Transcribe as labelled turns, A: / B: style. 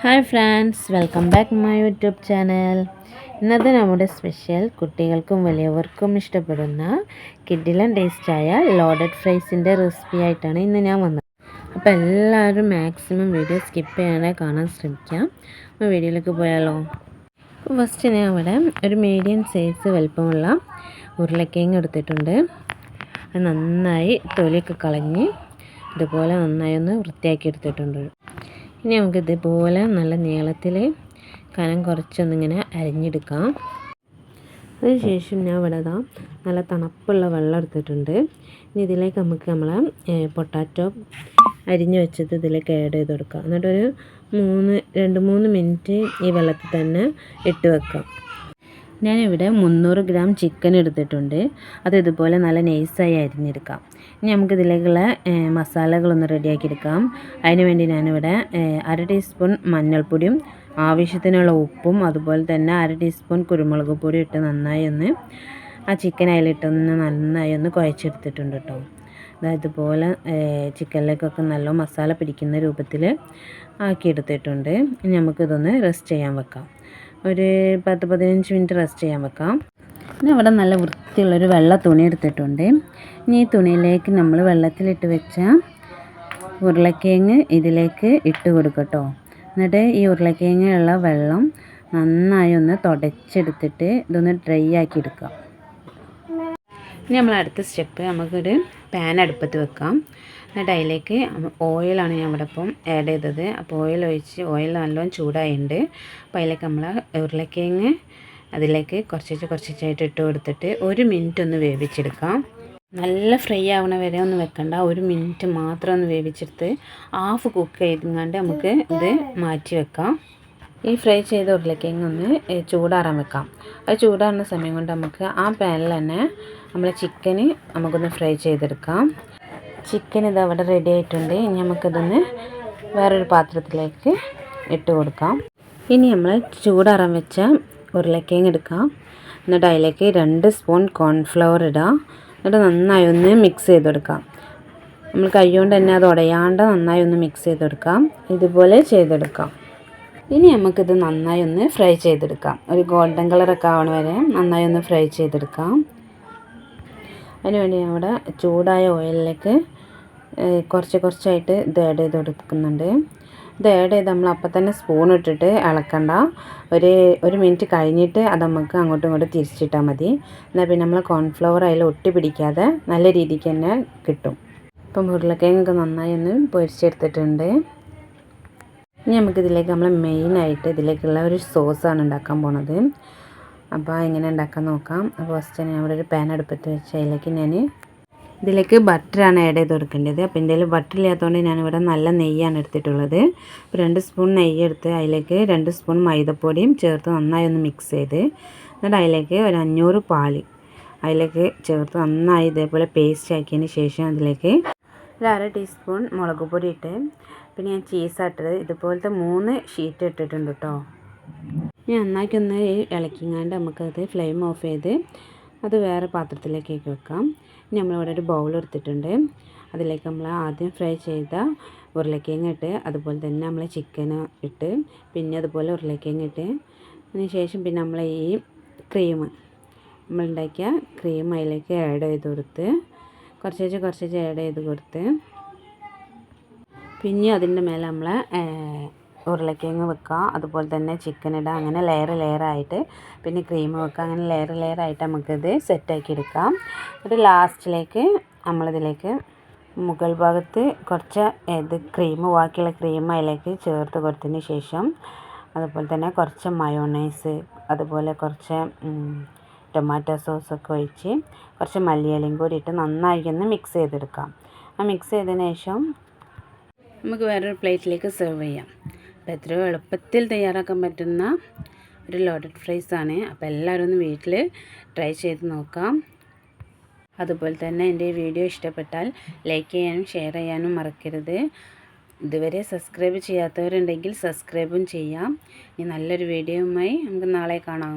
A: Hi friends welcome back my YouTube channel. ഇന്നത്തെ നമ്മുടെ special കുട്ടികൾക്കും വലിയവർക്കും ഇഷ്ടപ്പെടുന്ന കിഡിലൻ ടേസ്റ്റായ ലോഡഡ് ഫ്രൈസിന്റെ റെസിപ്പി ആയിട്ടാണ് ഇന്ന് ഞാൻ വന്നത്. അപ്പോൾ എല്ലാവരും മാക്സിമം വീഡിയോ സ്കിപ്പ് ചെയ്യാതെ കാണാൻ ശ്രമിക്കാം. അപ്പോൾ വീഡിയോയിലേക്ക് പോയാലോ? ഫസ്റ്റ് ഞാൻ അവിടെ ഒരു മീഡിയം സൈസ് വലുപ്പമുള്ള ഉരുളക്കിഴങ്ങ് എടുത്തിട്ടുണ്ട്. അത് നന്നായി തൊലിയൊക്കെ കളഞ്ഞ് ഇതുപോലെ നന്നായി ഒന്ന് വൃത്തിയാക്കി എടുത്തിട്ടുണ്ട്. ഇനി നമുക്ക് ഇതുപോലെ നല്ല നീളത്തിൽ കനം കുറച്ചൊന്നിങ്ങനെ അരിഞ്ഞെടുക്കാം. അതിനുശേഷം ഞാൻ ഇവിടെ ഇതാ നല്ല തണുപ്പുള്ള വെള്ളം എടുത്തിട്ടുണ്ട്. ഇനി ഇതിലേക്ക് നമുക്ക് നമ്മളെ പൊട്ടാറ്റോ അരിഞ്ഞു വെച്ചത് ഇതിലേക്ക് ആഡ് ചെയ്ത് കൊടുക്കാം. എന്നിട്ടൊരു മൂന്ന് രണ്ട് മൂന്ന് മിനിറ്റ് ഈ വെള്ളത്തിൽ തന്നെ ഇട്ട് വെക്കാം. ഞാനിവിടെ മുന്നൂറ് ഗ്രാം ചിക്കൻ എടുത്തിട്ടുണ്ട്. അത് ഇതുപോലെ നല്ല നൈസായി അരിഞ്ഞെടുക്കാം. ഇനി നമുക്കിതിലേക്കുള്ള മസാലകളൊന്ന് റെഡിയാക്കി എടുക്കാം അതിന് വേണ്ടി ഞാനിവിടെ അര ടീസ്പൂൺ മഞ്ഞൾപ്പൊടിയും ആവശ്യത്തിനുള്ള ഉപ്പും അതുപോലെ തന്നെ അര ടീസ്പൂൺ കുരുമുളക് പൊടി ഇട്ട് നന്നായി ഒന്ന് ആ ചിക്കൻ അതിലിട്ടൊന്ന് നന്നായി ഒന്ന് കുഴച്ചെടുത്തിട്ടുണ്ട് കേട്ടോ ഇതുപോലെ ചിക്കനിലേക്കൊക്കെ നല്ല മസാല പിടിക്കുന്ന രൂപത്തിൽ ആക്കിയെടുത്തിട്ടുണ്ട്. നമുക്കിതൊന്ന് റെസ്റ്റ് ചെയ്യാൻ വെക്കാം. ഒരു പത്ത് പതിനഞ്ച് മിനിറ്റ് റെസ്റ്റ് ചെയ്യാൻ വെക്കാം. പിന്നെ ഇവിടെ നല്ല വൃത്തിയുള്ളൊരു വെള്ള തുണി എടുത്തിട്ടുണ്ട്. ഇനി ഈ തുണിയിലേക്ക് നമ്മൾ വെള്ളത്തിലിട്ട് വെച്ച ഉരുളക്കിഴങ്ങ് ഇതിലേക്ക് ഇട്ട് കൊടുക്കട്ടോ. എന്നിട്ട് ഈ ഉരുളക്കിഴങ്ങുള്ള വെള്ളം നന്നായി ഒന്ന് തുടച്ചെടുത്തിട്ട് ഇതൊന്ന് ഡ്രൈ ആക്കി എടുക്കാം. ഇനി നമ്മൾ അടുത്ത സ്റ്റെപ്പ് നമുക്കൊരു പാൻ അടുപ്പത്ത് വെക്കാം. എന്നിട്ട് അതിലേക്ക് ഓയിലാണ് ഞാൻ ഇവിടെ ഇപ്പം ആഡ് ചെയ്തത്. അപ്പോൾ ഓയിൽ ഒഴിച്ച് ഓയിൽ നല്ലോണം ചൂടായിട്ടുണ്ട്. അപ്പോൾ അതിലേക്ക് നമ്മൾ ഉരുളക്കിഴങ്ങ് അതിലേക്ക് കുറച്ച് കുറച്ചായിട്ട് ഇട്ട് കൊടുത്തിട്ട് ഒരു മിനിറ്റ് ഒന്ന് വേവിച്ചെടുക്കാം. നല്ല ഫ്രൈ ആവണ വരെ ഒന്ന് വെക്കണ്ട. ഒരു മിനിറ്റ് മാത്രം ഒന്ന് വേവിച്ചെടുത്ത് ഹാഫ് കുക്ക് ചെയ്തുകൊണ്ട് നമുക്ക് ഇത് മാറ്റി വെക്കാം. ഈ ഫ്രൈ ചെയ്ത ഉരുളക്കിഴങ്ങ് ഒന്ന് ചൂടാറാൻ വെക്കാം. അത് ചൂടാറുന്ന സമയം കൊണ്ട് നമുക്ക് ആ പാനിൽ തന്നെ നമ്മൾ ചിക്കന് നമുക്കൊന്ന് ഫ്രൈ ചെയ്തെടുക്കാം. ചിക്കൻ ഇത് അവിടെ റെഡി ആയിട്ടുണ്ട്. ഇനി നമുക്കിതൊന്ന് വേറൊരു പാത്രത്തിലേക്ക് ഇട്ട് കൊടുക്കാം. ഇനി നമ്മൾ ചൂടാറാൻ വെച്ച ഉരുളക്കിഴങ്ങ് എടുക്കാം. എന്നിട്ട് അതിലേക്ക് രണ്ട് സ്പൂൺ കോൺഫ്ലവർ ഇടാം. എന്നിട്ട് നന്നായി ഒന്ന് മിക്സ് ചെയ്തെടുക്കാം. നമ്മൾ കൈ കൊണ്ട് തന്നെ അത് ഉടയാണ്ട് നന്നായി ഒന്ന് മിക്സ് ചെയ്തെടുക്കാം. ഇതുപോലെ ചെയ്തെടുക്കാം. ഇനി നമുക്കിത് നന്നായി ഒന്ന് ഫ്രൈ ചെയ്തെടുക്കാം. ഒരു ഗോൾഡൻ കളറൊക്കെ ആവണ വരെ നന്നായി ഒന്ന് ഫ്രൈ ചെയ്തെടുക്കാം. അതിനുവേണ്ടി അവിടെ ചൂടായ ഓയിലിലേക്ക് കുറച്ച് കുറച്ചായിട്ട് ഇത് ആഡ് ചെയ്ത് കൊടുക്കുന്നുണ്ട്. ഇത് ആഡ് ചെയ്ത് നമ്മൾ അപ്പം തന്നെ സ്പൂൺ ഇട്ടിട്ട് ഇളക്കണ്ട ഒരു ഒരു മിനിറ്റ് കഴിഞ്ഞിട്ട് അത് നമുക്ക് അങ്ങോട്ടും ഇങ്ങോട്ടും തിരിച്ചിട്ടാൽ മതി. എന്നാൽ പിന്നെ നമ്മൾ കോൺഫ്ലവർ അതിൽ ഒട്ടി പിടിക്കാതെ നല്ല രീതിക്ക് തന്നെ കിട്ടും. ഇപ്പം ഉരുളക്കിഴങ്ങൊക്കെ നന്നായി ഒന്ന് പൊരിച്ചെടുത്തിട്ടുണ്ട്. ഇനി നമുക്കിതിലേക്ക് നമ്മൾ മെയിനായിട്ട് ഇതിലേക്കുള്ള ഒരു സോസാണ് ഉണ്ടാക്കാൻ പോണത്. അപ്പോൾ എങ്ങനെ ഉണ്ടാക്കാൻ നോക്കാം. അപ്പോൾ ഫസ്റ്റ് ഞാൻ അവിടെ ഒരു പാൻ അടുപ്പത്ത് വെച്ച് അതിലേക്ക് ഞാൻ ഇതിലേക്ക് ബട്ടറാണ് ആഡ് ചെയ്ത് കൊടുക്കേണ്ടത്. അപ്പോൾ എന്റെ ബട്ടർ ഇല്ലാത്തതുകൊണ്ട് ഞാനിവിടെ നല്ല നെയ്യാണ് എടുത്തിട്ടുള്ളത്. അപ്പോൾ രണ്ട് സ്പൂൺ നെയ്യ് എടുത്ത് അതിലേക്ക് രണ്ട് സ്പൂൺ മൈദപ്പൊടിയും ചേർത്ത് നന്നായി ഒന്ന് മിക്സ് ചെയ്ത് എന്നിട്ട് അതിലേക്ക് ഒരു അഞ്ഞൂറ് പാൽ അതിലേക്ക് ചേർത്ത് നന്നായി ഇതേപോലെ പേസ്റ്റ് ആക്കിയതിന് ശേഷം അതിലേക്ക് ഒരു അര ടീസ്പൂൺ മുളക് പൊടി ഇട്ട് പിന്നെ ഞാൻ ചീസായിട്ടത് ഇതുപോലത്തെ മൂന്ന് ഷീറ്റ് ഇട്ടിട്ടുണ്ട് കേട്ടോ ഇനി നന്നാക്കി ഇളക്കിങ്ങാണ്ട് നമുക്കത് ഫ്ലെയിം ഓഫ് ചെയ്ത് അത് വേറെ പാത്രത്തിലേക്കൊക്കെ വെക്കാം. ഇനി നമ്മളിവിടെ ഒരു ബൗൾ എടുത്തിട്ടുണ്ട്. അതിലേക്ക് നമ്മൾ ആദ്യം ഫ്രൈ ചെയ്ത ഉരുളക്കിഴങ്ങ് ഇട്ട് അതുപോലെ തന്നെ നമ്മൾ ചിക്കൻ ഇട്ട് പിന്നെ അതുപോലെ ഉരുളക്കിഴങ്ങ് ഇട്ട് അതിന് ശേഷം പിന്നെ നമ്മൾ ഈ ക്രീം നമ്മളുണ്ടാക്കിയ ക്രീം അതിലേക്ക് ആഡ് ചെയ്ത് കൊടുത്ത് കുറച്ച് കുറച്ച് ആഡ് ചെയ്ത് കൊടുത്ത് പിന്നെ അതിന്റെ മേലെ നമ്മൾ ഉരുളക്കിഴങ്ങ് വെക്കുക അതുപോലെ തന്നെ ചിക്കൻ ഇടുക അങ്ങനെ ലെയർ ലെയറായിട്ട് പിന്നെ ക്രീം വെക്കുക അങ്ങനെ ലെയർ ലെയറായിട്ട് നമുക്കിത് സെറ്റാക്കി എടുക്കാം. എന്നിട്ട് ലാസ്റ്റിലേക്ക് നമ്മളിതിലേക്ക് മുകൾ ഭാഗത്ത് കുറച്ച് ഇത് ക്രീം ബാക്കിയുള്ള ക്രീം അതിലേക്ക് ചേർത്ത് കൊടുത്തതിന് ശേഷം അതുപോലെ തന്നെ കുറച്ച് മയോണൈസ് അതുപോലെ കുറച്ച് ടൊമാറ്റോ സോസൊക്കെ ഒഴിച്ച് കുറച്ച് മല്ലിയിലയും കൂടി ഇട്ട് നന്നായി ഒന്ന് മിക്സ് ചെയ്തെടുക്കാം. ആ മിക്സ് ചെയ്തതിന് ശേഷം നമുക്ക് വേറൊരു പ്ലേറ്റിലേക്ക് സെർവ് ചെയ്യാം. അപ്പോൾ എത്രയോ എളുപ്പത്തിൽ തയ്യാറാക്കാൻ പറ്റുന്ന ഒരു ലോഡഡ് ഫ്രൈസ് ആണ്. അപ്പോൾ എല്ലാവരും ഒന്ന് വീട്ടിൽ ട്രൈ ചെയ്ത് നോക്കാം. അതുപോലെ തന്നെ എന്റെ വീഡിയോ ഇഷ്ടപ്പെട്ടാൽ ലൈക്ക് ചെയ്യാനും ഷെയർ ചെയ്യാനും മറക്കരുത്. ഇതുവരെ സബ്സ്ക്രൈബ് ചെയ്യാത്തവരുണ്ടെങ്കിൽ സബ്സ്ക്രൈബും ചെയ്യാം. ഇനി നല്ലൊരു വീഡിയോയുമായി നമുക്ക് നാളെ കാണാം.